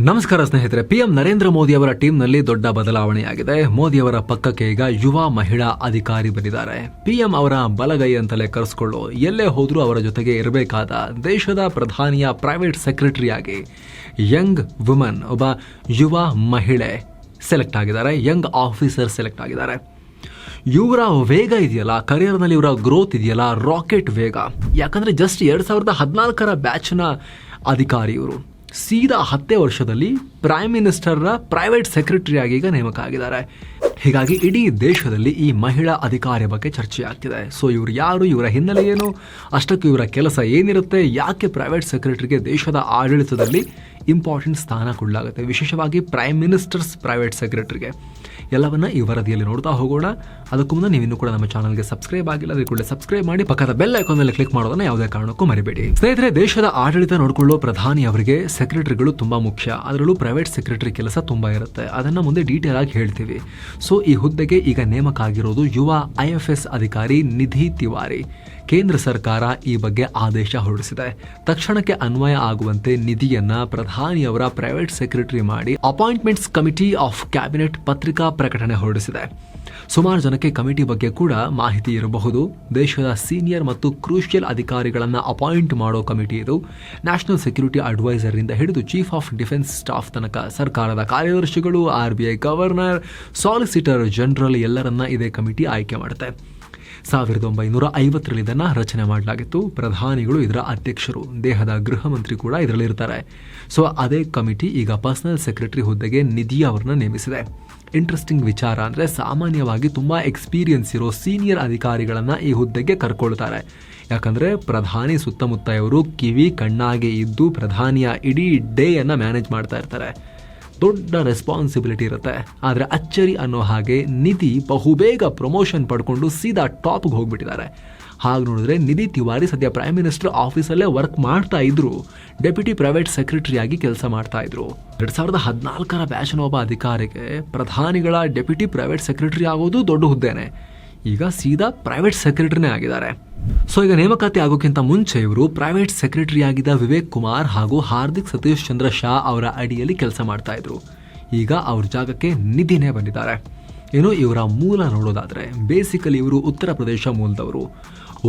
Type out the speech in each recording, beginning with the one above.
ನಮಸ್ಕಾರ ಸ್ನೇಹಿತರೆ, ಪಿಎಂ ನರೇಂದ್ರ ಮೋದಿ ಅವರ ಟೀಮ್ನಲ್ಲಿ ದೊಡ್ಡ ಬದಲಾವಣೆಯಾಗಿದೆ. ಮೋದಿ ಅವರ ಪಕ್ಕಕ್ಕೆ ಈಗ ಯುವ ಮಹಿಳಾ ಅಧಿಕಾರಿ ಬಂದಿದ್ದಾರೆ. ಪಿಎಂ ಅವರ ಬಲಗೈ ಅಂತಲೇ ಕರೆಸ್ಕೊಳ್ಳೋ, ಎಲ್ಲೇ ಹೋದರೂ ಅವರ ಜೊತೆಗೆ ಇರಬೇಕಾದ ದೇಶದ ಪ್ರಧಾನಿಯ ಪ್ರೈವೇಟ್ ಸೆಕ್ರೆಟರಿಯಾಗಿ ಯಂಗ್ ವುಮನ್ ಒಬ್ಬ ಯುವ ಮಹಿಳೆ ಸೆಲೆಕ್ಟ್ ಆಗಿದ್ದಾರೆ. ಯಂಗ್ ಆಫೀಸರ್ ಸೆಲೆಕ್ಟ್ ಆಗಿದ್ದಾರೆ. ಇವರ ವೇಗ ಇದೆಯಲ್ಲ ಕರಿಯರ್ನಲ್ಲಿ ಇವರ ಗ್ರೋತ್ ಇದೆಯಲ್ಲ ರಾಕೆಟ್ ವೇಗ. ಯಾಕಂದ್ರೆ ಜಸ್ಟ್ ಎರಡು ಸಾವಿರದ ಹದಿನಾಲ್ಕರ ಬ್ಯಾಚ್ನ ಅಧಿಕಾರಿ ಇವರು. ಸೀದಾ ಹತ್ತೇ ವರ್ಷದಲ್ಲಿ ಪ್ರೈಮ್ ಮಿನಿಸ್ಟರ್ನ ಪ್ರೈವೇಟ್ ಸೆಕ್ರೆಟರಿ ಆಗಿ ಈಗ ನೇಮಕ ಆಗಿದ್ದಾರೆ. ಹೀಗಾಗಿ ಇಡೀ ದೇಶದಲ್ಲಿ ಈ ಮಹಿಳಾ ಅಧಿಕಾರಿಯ ಬಗ್ಗೆ ಚರ್ಚೆ ಆಗ್ತಿದೆ. ಸೊ ಇವರು ಯಾರು, ಇವರ ಹಿನ್ನೆಲೆ ಏನು, ಅಷ್ಟಕ್ಕೂ ಇವರ ಕೆಲಸ ಏನಿರುತ್ತೆ, ಯಾಕೆ ಪ್ರೈವೇಟ್ ಸೆಕ್ರೆಟರಿಗೆ ದೇಶದ ಆಡಳಿತದಲ್ಲಿ ಇಂಪಾರ್ಟೆಂಟ್ ಸ್ಥಾನ ಕೊಡಲಾಗುತ್ತೆ? ವಿಶೇಷವಾಗಿ ಪ್ರೈಮ್ ಮಿನಿಸ್ಟರ್ಸ್ ಪ್ರೈವೇಟ್ ಸೆಕ್ರೆಟರಿಗೆ ಎಲ್ಲವನ್ನ ಈ ವರದಿಯಲ್ಲಿ ನೋಡ್ತಾ ಹೋಗೋಣ. ಅದಕ್ಕೂ ಮುನ್ನ ನೀವು ಇನ್ನೂ ಕೂಡ ನಮ್ಮ ಚಾನಲ್ಗೆ ಸಬ್ಸ್ಕ್ರೈಬ್ ಆಗಿಲ್ಲ ಅದಕ್ಕೆ ಕೂಡ ಸಬ್ಸ್ಕ್ರೈಬ್ ಮಾಡಿ, ಪಕ್ಕದ ಬೆಲ್ ಐಕಾನ್ ಮೇಲೆ ಕ್ಲಿಕ್ ಮಾಡೋದನ್ನ ಯಾವುದೇ ಕಾರಣಕ್ಕೂ ಮರಿಬೇಡಿ. ಸ್ನೇಹಿತರೆ, ದೇಶದ ಆಡಳಿತ ನೋಡಿಕೊಳ್ಳೋ ಪ್ರಧಾನಿ ಅವರಿಗೆ ಸೆಕ್ರೆಟರಿಗಳು ತುಂಬಾ ಮುಖ್ಯ. ಅದರಲ್ಲೂ ಪ್ರೈವೇಟ್ ಸೆಕ್ರೆಟರಿ ಕೆಲಸ ತುಂಬಾ ಇರುತ್ತೆ. ಅದನ್ನ ಮುಂದೆ ಡೀಟೇಲ್ ಆಗಿ ಹೇಳ್ತೀವಿ. ಸೊ ಈ ಹುದ್ದೆಗೆ ಈಗ ನೇಮಕ ಆಗಿರೋದು ಯುವ ಐಎಫ್ಎಸ್ ಅಧಿಕಾರಿ ನಿಧಿ ತಿವಾರಿ. ಕೇಂದ್ರ ಸರ್ಕಾರ ಈ ಬಗ್ಗೆ ಆದೇಶ ಹೊರಡಿಸಿದೆ. ತಕ್ಷಣಕ್ಕೆ ಅನ್ವಯ ಆಗುವಂತೆ ನಿಧಿಯನ್ನ ಪ್ರಧಾನಿಯವರ ಪ್ರೈವೇಟ್ ಸೆಕ್ರೆಟರಿ ಮಾಡಿ ಅಪಾಯಿಂಟ್ಮೆಂಟ್ಸ್ ಕಮಿಟಿ ಆಫ್ ಕ್ಯಾಬಿನೆಟ್ ಪತ್ರಿಕಾ ಪ್ರಕಟಣೆ ಹೊರಡಿಸಿದೆ. ಸುಮಾರು ಜನಕ್ಕೆ ಕಮಿಟಿ ಬಗ್ಗೆ ಕೂಡ ಮಾಹಿತಿ ಇರಬಹುದು. ದೇಶದ ಸೀನಿಯರ್ ಮತ್ತು ಕ್ರೂಷಿಯಲ್ ಅಧಿಕಾರಿಗಳನ್ನು ಅಪಾಯಿಂಟ್ ಮಾಡೋ ಕಮಿಟಿ ಇದು. ನ್ಯಾಷನಲ್ ಸೆಕ್ಯೂರಿಟಿ ಅಡ್ವೈಸರ್ ಇಂದ ಹಿಡಿದು ಚೀಫ್ ಆಫ್ ಡಿಫೆನ್ಸ್ ಸ್ಟಾಫ್ ತನಕ ಸರ್ಕಾರದ ಕಾರ್ಯದರ್ಶಿಗಳು R B I governor solicitor general ಎಲ್ಲರನ್ನ ಇದೇ ಕಮಿಟಿ ಆಯ್ಕೆ ಮಾಡುತ್ತೆ. ಸಾವಿರದ ಒಂಬೈನೂರ ಐವತ್ತರಲ್ಲಿ ಇದನ್ನು ರಚನೆ ಮಾಡಲಾಗಿತ್ತು. ಪ್ರಧಾನಿಗಳು ಇದರ ಅಧ್ಯಕ್ಷರು, ದೇಹದ ಗೃಹ ಮಂತ್ರಿ ಕೂಡ ಇದರಲ್ಲಿ ಇರ್ತಾರೆ ಸೊ, ಅದೇ ಕಮಿಟಿ ಈಗ ಪರ್ಸನಲ್ ಸೆಕ್ರೆಟರಿ ಹುದ್ದೆಗೆ ನಿಧಿ ಅವರನ್ನ ನೇಮಿಸಿದೆ. ಇಂಟ್ರೆಸ್ಟಿಂಗ್ ವಿಚಾರ ಅಂದರೆ ಸಾಮಾನ್ಯವಾಗಿ ತುಂಬ ಎಕ್ಸ್ಪೀರಿಯನ್ಸ್ ಇರೋ ಸೀನಿಯರ್ ಅಧಿಕಾರಿಗಳನ್ನು ಈ ಹುದ್ದೆಗೆ ಕರ್ಕೊಳ್ತಾರೆ. ಯಾಕಂದರೆ ಪ್ರಧಾನಿ ಸುತ್ತಮುತ್ತ ಇವರು ಕಿವಿ ಕಣ್ಣಾಗೆ ಇದ್ದು ಪ್ರಧಾನಿಯ ಇಡೀ ಡೇಯನ್ನು ಮ್ಯಾನೇಜ್ ಮಾಡ್ತಾ ಇರ್ತಾರೆ. ದೊಡ್ಡ ರೆಸ್ಪಾನ್ಸಿಬಿಲಿಟಿ ಇರುತ್ತೆ. ಆದರೆ ಅಚ್ಚರಿ ಅನ್ನೋ ಹಾಗೆ ನಿಧಿ ಬಹುಬೇಗ ಪ್ರಮೋಷನ್ ಪಡ್ಕೊಂಡು ಸೀದಾ ಟಾಪ್ಗೆ ಹೋಗ್ಬಿಟ್ಟಿದ್ದಾರೆ. ಹಾಗೆ ನೋಡಿದ್ರೆ ನಿಧಿ ತಿವಾರಿ ಸದ್ಯ ಪ್ರೈಮ್ ಮಿನಿಸ್ಟರ್ ಆಫೀಸಲ್ಲೇ ವರ್ಕ್ ಮಾಡ್ತಾ ಇದ್ರು. ಡೆಪ್ಯೂಟಿ ಪ್ರೈವೇಟ್ ಸೆಕ್ರೆಟರಿ ಆಗಿ ಕೆಲಸ ಮಾಡ್ತಾ ಇದ್ರು. ಎರಡ್ ಸಾವಿರದ ಹದಿನಾಲ್ಕರ ಬ್ಯಾಚ್ನ ಒಬ್ಬ ಅಧಿಕಾರಿಗೆ ಪ್ರಧಾನಿಗಳ ಡೆಪ್ಯೂಟಿ ಪ್ರೈವೇಟ್ ಸೆಕ್ರೆಟರಿ ಆಗೋದು ದೊಡ್ಡ ಹುದ್ದೆನೆ. ಈಗ ಸೀದಾ ಪ್ರೈವೇಟ್ ಸೆಕ್ರೆಟರಿನೇ ಆಗಿದ್ದಾರೆ. ಸೊ ಈಗ ನೇಮಕಾತಿ ಆಗೋಕ್ಕಿಂತ ಮುಂಚೆ ಇವರು ಪ್ರೈವೇಟ್ ಸೆಕ್ರೆಟರಿ ಆಗಿದ್ದ ವಿವೇಕ್ ಕುಮಾರ್ ಹಾಗೂ ಹಾರ್ದಿಕ್ ಸತೀಶ್ ಚಂದ್ರ ಶಾ ಅವರ ಅಡಿಯಲ್ಲಿ ಕೆಲಸ ಮಾಡ್ತಾ ಇದ್ರು. ಈಗ ಅವ್ರ ಜಾಗಕ್ಕೆ ನಿಧಿನೇ ಬಂದಿದ್ದಾರೆ. ಏನು ಇವರ ಮೂಲ ನೋಡೋದಾದ್ರೆ ಬೇಸಿಕಲಿ ಇವರು ಉತ್ತರ ಪ್ರದೇಶ ಮೂಲದವರು.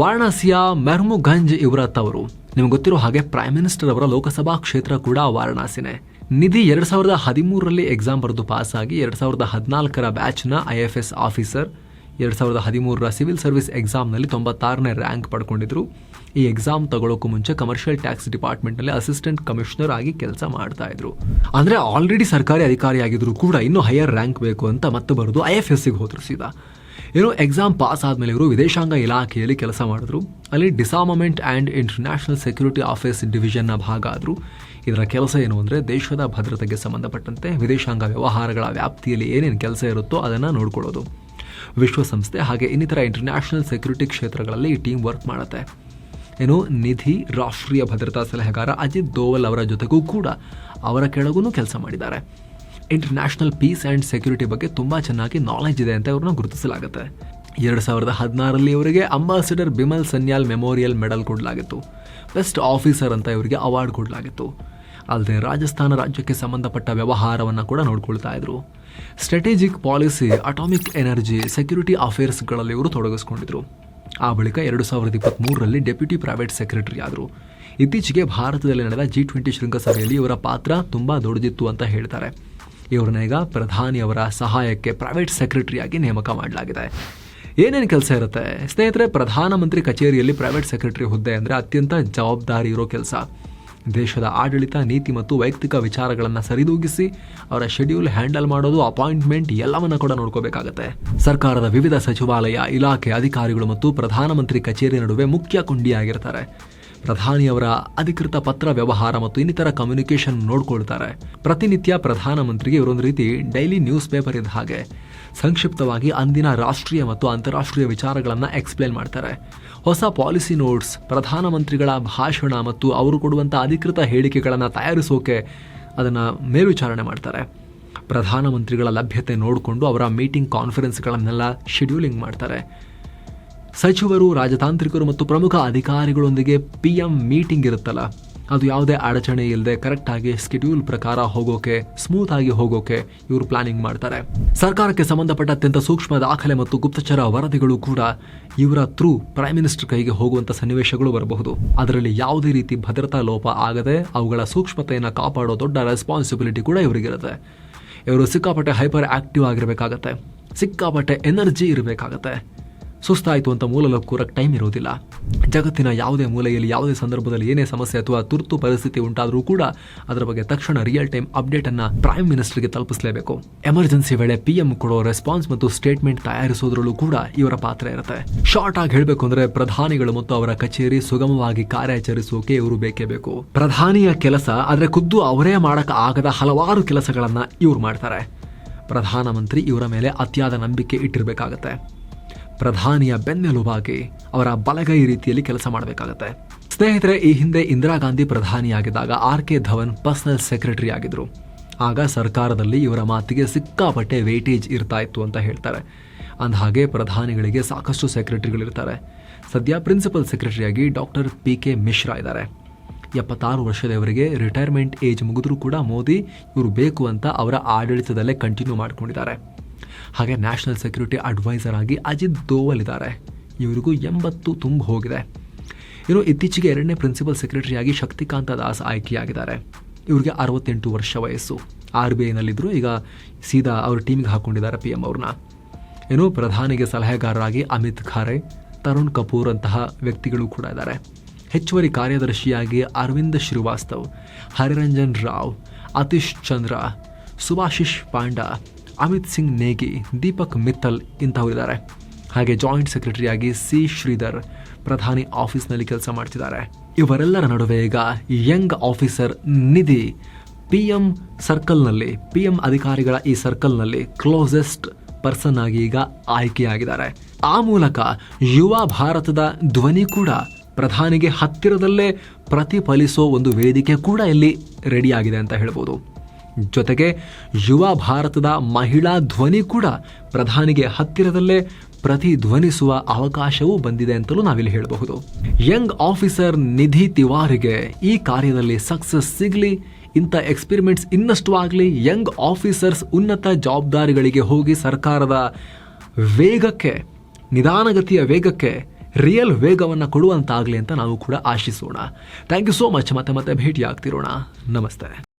ವಾರಣಾಸಿಯ ಮೆರ್ಮುಗಂಜ್ ಇವರ ತವರು ನಿಮ್ಗೆ ಗೊತ್ತಿರೋ ಹಾಗೆ ಪ್ರೈಮ್ ಮಿನಿಸ್ಟರ್ ಅವರ ಲೋಕಸಭಾ ಕ್ಷೇತ್ರ ಕೂಡ ವಾರಣಾಸಿನೇ. ನಿಧಿ ಎರಡ್ ಸಾವಿರದ ಹದಿಮೂರರಲ್ಲಿ ಎಕ್ಸಾಮ್ ಬರೆದು ಪಾಸ್ ಆಗಿ ಎರಡ್ ಸಾವಿರದ ಹದಿನಾಲ್ಕರ ಬ್ಯಾಚ್ನ ಐ ಎಫ್ ಎಸ್ ಆಫೀಸರ್ ಎರಡ್ ಸಾವಿರದ ಹದಿಮೂರರ ಸಿವಿಲ್ ಸರ್ವಿಸ್ ಎಕ್ಸಾಮ್ನಲ್ಲಿ ತೊಂಬತ್ತಾರನೇ ರ್ಯಾಂಕ್ ಪಡ್ಕೊಂಡಿದ್ರು. ಈ ಎಕ್ಸಾಮ್ ತಗೊಳ್ಳೋಕ್ಕೂ ಮುಂಚೆ ಕಮರ್ಷಿಯಲ್ ಟ್ಯಾಕ್ಸ್ ಡಿಪಾರ್ಟ್ಮೆಂಟ್ನಲ್ಲಿ ಅಸಿಸ್ಟೆಂಟ್ ಕಮಿಷನರ್ ಆಗಿ ಕೆಲಸ ಮಾಡ್ತಾ ಇದ್ರು. ಅಂದರೆ ಆಲ್ರೆಡಿ ಸರ್ಕಾರಿ ಅಧಿಕಾರಿ ಆಗಿದ್ರು ಕೂಡ ಇನ್ನೂ ಹೈಯರ್ ರ್ಯಾಂಕ್ ಬೇಕು ಅಂತ ಮತ್ತೆ ಬರೆದು ಐ ಎಫ್ ಎಸ್ಸಿಗೆ ಹೋದ್ರು ಸೀದಾ. ಏನೋ ಎಕ್ಸಾಮ್ ಪಾಸ್ ಆದಮೇಲೆ ಇವರು ವಿದೇಶಾಂಗ ಇಲಾಖೆಯಲ್ಲಿ ಕೆಲಸ ಮಾಡಿದ್ರು. ಅಲ್ಲಿ disarmament and international security office ಡಿವಿಷನ್ನ ಭಾಗ ಆದರು. ಇದರ ಕೆಲಸ ಏನು ಅಂದರೆ ದೇಶದ ಭದ್ರತೆಗೆ ಸಂಬಂಧಪಟ್ಟಂತೆ ವಿದೇಶಾಂಗ ವ್ಯವಹಾರಗಳ ವ್ಯಾಪ್ತಿಯಲ್ಲಿ ಏನೇನು ಕೆಲಸ ಇರುತ್ತೋ ಅದನ್ನು ನೋಡ್ಕೊಳ್ಳೋದು. ವಿಶ್ವಸಂಸ್ಥೆ ಹಾಗೆ ಇನ್ನಿತರ ಇಂಟರ್ನ್ಯಾಷನಲ್ ಸೆಕ್ಯೂರಿಟಿ ಕ್ಷೇತ್ರಗಳಲ್ಲಿ ಈ ಟೀಮ್ ವರ್ಕ್ ಮಾಡುತ್ತೆ. ಏನು ನಿಧಿ, ರಾಷ್ಟ್ರೀಯ ಭದ್ರತಾ ಸಲಹೆಗಾರ ಅಜಿತ್ ದೋವಲ್ ಅವರ ಜೊತೆಗೂ ಕೂಡ ಅವರ ಕೆಳಗೂ ಕೆಲಸ ಮಾಡಿದ್ದಾರೆ. ಇಂಟರ್ನ್ಯಾಷನಲ್ ಪೀಸ್ ಆ್ಯಂಡ್ ಸೆಕ್ಯೂರಿಟಿ ಬಗ್ಗೆ ತುಂಬ ಚೆನ್ನಾಗಿ ನಾಲೆಜ್ ಇದೆ ಅಂತ ಅವ್ರನ್ನ ಗುರುತಿಸಲಾಗುತ್ತೆ. ಎರಡು ಸಾವಿರದ ಹದಿನಾರರಲ್ಲಿ ಇವರಿಗೆ ambassador Bimal Sanyal memorial medal ಕೊಡಲಾಗಿತ್ತು. Best officer ಅಂತ ಇವರಿಗೆ ಅವಾರ್ಡ್ ಕೊಡಲಾಗಿತ್ತು. ಅಲ್ಲದೆ ರಾಜಸ್ಥಾನ ರಾಜ್ಯಕ್ಕೆ ಸಂಬಂಧಪಟ್ಟ ವ್ಯವಹಾರವನ್ನು ಕೂಡ ನೋಡ್ಕೊಳ್ತಾ ಇದ್ರು. Strategic policy, atomic energy, security ಅಫೇರ್ಸ್ಗಳಲ್ಲಿ ಇವರು ತೊಡಗಿಸ್ಕೊಂಡಿದ್ರು. ಆ ಬಳಿಕ ಎರಡು ಸಾವಿರದ ಇಪ್ಪತ್ತ್ಮೂರರಲ್ಲಿ ಡೆಪ್ಯೂಟಿ ಪ್ರೈವೇಟ್ ಸೆಕ್ರೆಟರಿ ಆದರು. ಇತ್ತೀಚೆಗೆ ಭಾರತದಲ್ಲಿ ನಡೆದ ಜಿ ಟ್ವೆಂಟಿ ಶೃಂಗಸಭೆಯಲ್ಲಿ ಇವರ ಪಾತ್ರ ತುಂಬ ದೊಡ್ಡದಿತ್ತು ಅಂತ ಹೇಳ್ತಾರೆ. ಇವ್ರನ್ನ ಈಗ ಪ್ರಧಾನಿಯವರ ಸಹಾಯಕ್ಕೆ ಪ್ರೈವೇಟ್ ಸೆಕ್ರೆಟರಿಯಾಗಿ ನೇಮಕ ಮಾಡಲಾಗಿದೆ. ಏನೇನು ಕೆಲಸ ಇರುತ್ತೆ? ಸ್ನೇಹಿತರೆ, ಪ್ರಧಾನಮಂತ್ರಿ ಕಚೇರಿಯಲ್ಲಿ ಪ್ರೈವೇಟ್ ಸೆಕ್ರೆಟರಿ ಹುದ್ದೆ ಅಂದರೆ ಅತ್ಯಂತ ಜವಾಬ್ದಾರಿ ಇರೋ ಕೆಲಸ. ದೇಶದ ಆಡಳಿತ, ನೀತಿ ಮತ್ತು ವೈಯಕ್ತಿಕ ವಿಚಾರಗಳನ್ನು ಸರಿದೂಗಿಸಿ ಅವರ ಶೆಡ್ಯೂಲ್ ಹ್ಯಾಂಡಲ್ ಮಾಡೋದು ಅಪಾಯಿಂಟ್ಮೆಂಟ್ ಎಲ್ಲವನ್ನು ಕೂಡ ನೋಡ್ಕೋಬೇಕಾಗತ್ತೆ. ಸರ್ಕಾರದ ವಿವಿಧ ಸಚಿವಾಲಯ, ಇಲಾಖೆ ಅಧಿಕಾರಿಗಳು ಮತ್ತು ಪ್ರಧಾನಮಂತ್ರಿ ಕಚೇರಿ ನಡುವೆ ಮುಖ್ಯ ಕೊಂಡಿಯಾಗಿರ್ತಾರೆ. ಪ್ರಧಾನಿಯವರ ಅಧಿಕೃತ ಪತ್ರ ವ್ಯವಹಾರ ಮತ್ತು ಇನ್ನಿತರ ಕಮ್ಯುನಿಕೇಶನ್ ನೋಡ್ಕೊಳ್ತಾರೆ. ಪ್ರತಿನಿತ್ಯ ಪ್ರಧಾನಮಂತ್ರಿಗೆ ಇವರೊಂದು ರೀತಿ ಡೈಲಿ ನ್ಯೂಸ್ ಪೇಪರ್ ಇದ್ದ ಹಾಗೆ. ಸಂಕ್ಷಿಪ್ತವಾಗಿ ಅಂದಿನ ರಾಷ್ಟ್ರೀಯ ಮತ್ತು ಅಂತಾರಾಷ್ಟ್ರೀಯ ವಿಚಾರಗಳನ್ನು ಎಕ್ಸ್ಪ್ಲೇನ್ ಮಾಡ್ತಾರೆ. ಹೊಸ ಪಾಲಿಸಿ ನೋಟ್ಸ್ ಪ್ರಧಾನಮಂತ್ರಿಗಳ ಭಾಷಣ ಮತ್ತು ಅವರು ಕೊಡುವಂಥ ಅಧಿಕೃತ ಹೇಳಿಕೆಗಳನ್ನು ತಯಾರಿಸೋಕೆ ಅದನ್ನು ಮೇಲ್ವಿಚಾರಣೆ ಮಾಡ್ತಾರೆ. ಪ್ರಧಾನಮಂತ್ರಿಗಳ ಲಭ್ಯತೆ ನೋಡಿಕೊಂಡು ಅವರ ಮೀಟಿಂಗ್ ಕಾನ್ಫರೆನ್ಸ್ಗಳನ್ನೆಲ್ಲ ಶೆಡ್ಯೂಲಿಂಗ್ ಮಾಡ್ತಾರೆ. ಸಚಿವರು, ರಾಜತಾಂತ್ರಿಕರು ಮತ್ತು ಪ್ರಮುಖ ಅಧಿಕಾರಿಗಳೊಂದಿಗೆ ಪಿ ಎಂ ಮೀಟಿಂಗ್ ಇರುತ್ತಲ್ಲ, ಅದು ಯಾವುದೇ ಅಡಚಣೆ ಇಲ್ಲದೆ ಕರೆಕ್ಟಾಗಿ ಸ್ಕೆಡ್ಯೂಲ್ ಪ್ರಕಾರ ಹೋಗೋಕೆ ಸ್ಮೂತ್ ಆಗಿ ಹೋಗೋಕೆ ಇವರು ಪ್ಲಾನಿಂಗ್ ಮಾಡ್ತಾರೆ. ಸರ್ಕಾರಕ್ಕೆ ಸಂಬಂಧಪಟ್ಟ ಅತ್ಯಂತ ಸೂಕ್ಷ್ಮ ದಾಖಲೆ ಮತ್ತು ಗುಪ್ತಚರ ವರದಿಗಳು ಕೂಡ ಇವರ ಥ್ರೂ ಪ್ರೈಮ್ ಮಿನಿಸ್ಟರ್ ಕೈಗೆ ಹೋಗುವಂತ ಸನ್ನಿವೇಶಗಳು ಬರಬಹುದು. ಅದರಲ್ಲಿ ಯಾವುದೇ ರೀತಿ ಭದ್ರತಾ ಲೋಪ ಆಗದೆ ಅವುಗಳ ಸೂಕ್ಷ್ಮತೆಯನ್ನು ಕಾಪಾಡೋ ದೊಡ್ಡ ರೆಸ್ಪಾನ್ಸಿಬಿಲಿಟಿ ಕೂಡ ಇವರಿಗಿರುತ್ತೆ. ಇವರು ಸಿಕ್ಕಾಪಟ್ಟೆ ಹೈಪರ್ ಆಕ್ಟಿವ್ ಆಗಿರಬೇಕಾಗತ್ತೆ. ಸಿಕ್ಕಾಪಟ್ಟೆ ಎನರ್ಜಿ ಇರಬೇಕಾಗತ್ತೆ. ಸುಸ್ತಾಯಿತು ಅಂತ ಮೂಲಲು ಕೂರಕ್ಕೆ ಟೈಮ್ ಇರೋದಿಲ್ಲ ಜಗತ್ತಿನ ಯಾವುದೇ ಮೂಲೆಯಲ್ಲಿ, ಯಾವುದೇ ಸಂದರ್ಭದಲ್ಲಿ ಏನೇ ಸಮಸ್ಯೆ ಅಥವಾ ತುರ್ತು ಪರಿಸ್ಥಿತಿ ಉಂಟಾದರೂ ಕೂಡ ಅದರ ಬಗ್ಗೆ ತಕ್ಷಣ ರಿಯಲ್ ಟೈಮ್ ಅಪ್ಡೇಟ್ ಅನ್ನ ಪ್ರೈಮ್ ಮಿನಿಸ್ಟರ್ಗೆ ತಲುಪಿಸಲೇಬೇಕು. ಎಮರ್ಜೆನ್ಸಿ ವೇಳೆ ಪಿ ಎಂ ಕೊಡೋ ರೆಸ್ಪಾನ್ಸ್ ಮತ್ತು ಸ್ಟೇಟ್ಮೆಂಟ್ ತಯಾರಿಸೋದ್ರಲ್ಲೂ ಕೂಡ ಇವರ ಪಾತ್ರ ಇರುತ್ತೆ. ಶಾರ್ಟ್ ಆಗಿ ಹೇಳಬೇಕು ಅಂದ್ರೆ ಪ್ರಧಾನಿಗಳು ಮತ್ತು ಅವರ ಕಚೇರಿ ಸುಗಮವಾಗಿ ಕಾರ್ಯಾಚರಿಸೋಕೆ ಇವರು ಬೇಕೇ ಬೇಕು. ಪ್ರಧಾನಿಯ ಕೆಲಸ ಆದರೆ ಖುದ್ದು ಅವರೇ ಮಾಡಕ್ ಆಗದ ಹಲವಾರು ಕೆಲಸಗಳನ್ನು ಇವ್ರು ಮಾಡ್ತಾರೆ. ಪ್ರಧಾನಮಂತ್ರಿ ಇವರ ಮೇಲೆ ಅತಿಯಾದ ನಂಬಿಕೆ ಇಟ್ಟಿರಬೇಕಾಗತ್ತೆ. ಪ್ರಧಾನಿಯ ಬೆನ್ನೆಲುಬಾಗಿ ಅವರ ಬಲಗೈ ರೀತಿಯಲ್ಲಿ ಕೆಲಸ ಮಾಡಬೇಕಾಗತ್ತೆ. ಸ್ನೇಹಿತರೆ, ಈ ಹಿಂದೆ Indira Gandhi ಪ್ರಧಾನಿಯಾಗಿದ್ದಾಗ R K Dhawan personal secretary ಆಗಿದ್ರು. ಆಗ ಸರ್ಕಾರದಲ್ಲಿ ಇವರ ಮಾತಿಗೆ ಸಿಕ್ಕಾಪಟ್ಟೆ ವೇಟೇಜ್ ಇರ್ತಾ ಇತ್ತು ಅಂತ ಹೇಳ್ತಾರೆ. ಅಂದಹಾಗೆ ಪ್ರಧಾನಿಗಳಿಗೆ ಸಾಕಷ್ಟು ಸೆಕ್ರೆಟರಿಗಳಿರ್ತಾರೆ. ಸದ್ಯ ಪ್ರಿನ್ಸಿಪಲ್ ಸೆಕ್ರೆಟರಿಯಾಗಿ ಡಾಕ್ಟರ್ ಪಿ ಕೆ ಮಿಶ್ರಾ ಇದ್ದಾರೆ. ಎಪ್ಪತ್ತಾರು ವರ್ಷದವರಿಗೆ ರಿಟೈರ್ಮೆಂಟ್ ಏಜ್ ಮುಗಿದ್ರೂ ಕೂಡ ಮೋದಿ ಇವರು ಬೇಕು ಅಂತ ಅವರ ಆಡಳಿತದಲ್ಲೇ ಕಂಟಿನ್ಯೂ ಮಾಡ್ಕೊಂಡಿದ್ದಾರೆ. ಹಾಗೆ ನ್ಯಾಷನಲ್ ಸೆಕ್ಯೂರಿಟಿ ಅಡ್ವೈಸರ್ ಆಗಿ ಅಜಿತ್ ದೋವಲ್ ಇದ್ದಾರೆ ಇವರಿಗೂ ಎಂಬತ್ತು ತುಂಬ ಹೋಗಿದೆ. ಇನ್ನು ಇತ್ತೀಚೆಗೆ ಎರಡನೇ ಪ್ರಿನ್ಸಿಪಲ್ ಸೆಕ್ರೆಟರಿಯಾಗಿ ಶಕ್ತಿಕಾಂತ ದಾಸ್ ಆಯ್ಕೆಯಾಗಿದ್ದಾರೆ. ಇವರಿಗೆ ಅರವತ್ತೆಂಟು ವರ್ಷ ವಯಸ್ಸು. ಆರ್ ಬಿ ಐನಲ್ಲಿದ್ದರು ಈಗ ಸೀದಾ ಅವ್ರ ಟೀಮ್ಗೆ ಹಾಕೊಂಡಿದ್ದಾರೆ ಪಿ ಎಂ ಅವ್ರನ್ನ. ಇನ್ನು ಪ್ರಧಾನಿಗೆ ಸಲಹೆಗಾರರಾಗಿ ಅಮಿತ್ ಖಾರೆ, ತರುಣ್ ಕಪೂರ್ ಅಂತಹ ವ್ಯಕ್ತಿಗಳು ಕೂಡ ಇದ್ದಾರೆ. ಹೆಚ್ಚುವರಿ ಕಾರ್ಯದರ್ಶಿಯಾಗಿ ಅರವಿಂದ್ ಶ್ರೀವಾಸ್ತವ್, ಹರಿರಂಜನ್ ರಾವ್, ಅತೀಶ್ ಚಂದ್ರ ಸುಭಾಶಿಶ್ ಪಾಂಡ ಅಮಿತ್ ಸಿಂಗ್, ನೇಗಿ, ದೀಪಕ್ ಮಿತ್ತಲ್ ಇಂಥವರಿದ್ದಾರೆ. ಹಾಗೆ ಜಾಯಿಂಟ್ ಸೆಕ್ರೆಟರಿಯಾಗಿ ಸಿ. ಶ್ರೀಧರ್ ಪ್ರಧಾನಿ ಆಫೀಸ್ನಲ್ಲಿ ಕೆಲಸ ಮಾಡ್ತಿದ್ದಾರೆ. ಇವರೆಲ್ಲರ ನಡುವೆ ಈಗ young officer Nidhi. P M ಸರ್ಕಲ್ನಲ್ಲಿ P M ಅಧಿಕಾರಿಗಳ ಈ ಸರ್ಕಲ್ನಲ್ಲಿ ಕ್ಲೋಸೆಸ್ಟ್ ಪರ್ಸನ್ ಆಗಿ ಈಗ ಆಯ್ಕೆಯಾಗಿದ್ದಾರೆ. ಆ ಮೂಲಕ ಯುವ ಭಾರತದ ಧ್ವನಿ ಕೂಡ ಪ್ರಧಾನಿಗೆ ಹತ್ತಿರದಲ್ಲೇ ಪ್ರತಿಫಲಿಸೋ ಒಂದು ವೇದಿಕೆ ಕೂಡ ಇಲ್ಲಿ ರೆಡಿಯಾಗಿದೆ ಅಂತ ಹೇಳ್ಬೋದು. ಜೊತೆಗೆ ಯುವ ಭಾರತದ ಮಹಿಳಾ ಧ್ವನಿ ಕೂಡ ಪ್ರಧಾನಿಗೆ ಹತ್ತಿರದಲ್ಲೇ ಪ್ರತಿಧ್ವನಿಸುವ ಅವಕಾಶವೂ ಬಂದಿದೆ ಅಂತಲೂ ನಾವಿಲ್ಲಿ ಹೇಳಬಹುದು. ಯಂಗ್ ಆಫೀಸರ್ ನಿಧಿ ತಿವಾರಿಗೆ ಈ ಕಾರ್ಯದಲ್ಲಿ ಸಕ್ಸಸ್ ಸಿಗಲಿ, ಇಂಥ ಎಕ್ಸ್ಪಿರಿಮೆಂಟ್ಸ್ ಇನ್ನಷ್ಟು ಆಗಲಿ, ಯಂಗ್ ಆಫೀಸರ್ಸ್ ಉನ್ನತ ಜವಾಬ್ದಾರಿಗಳಿಗೆ ಹೋಗಿ ಸರ್ಕಾರದ ವೇಗಕ್ಕೆ, ನಿಧಾನಗತಿಯ ವೇಗಕ್ಕೆ ರಿಯಲ್ ವೇಗವನ್ನು ಕೊಡುವಂತಾಗಲಿ ಅಂತ ನಾವು ಕೂಡ ಆಶಿಸೋಣ. Thank you so much. ಮತ್ತೆ ಮತ್ತೆ ಭೇಟಿಯಾಗ್ತಿರೋಣ. ನಮಸ್ತೆ.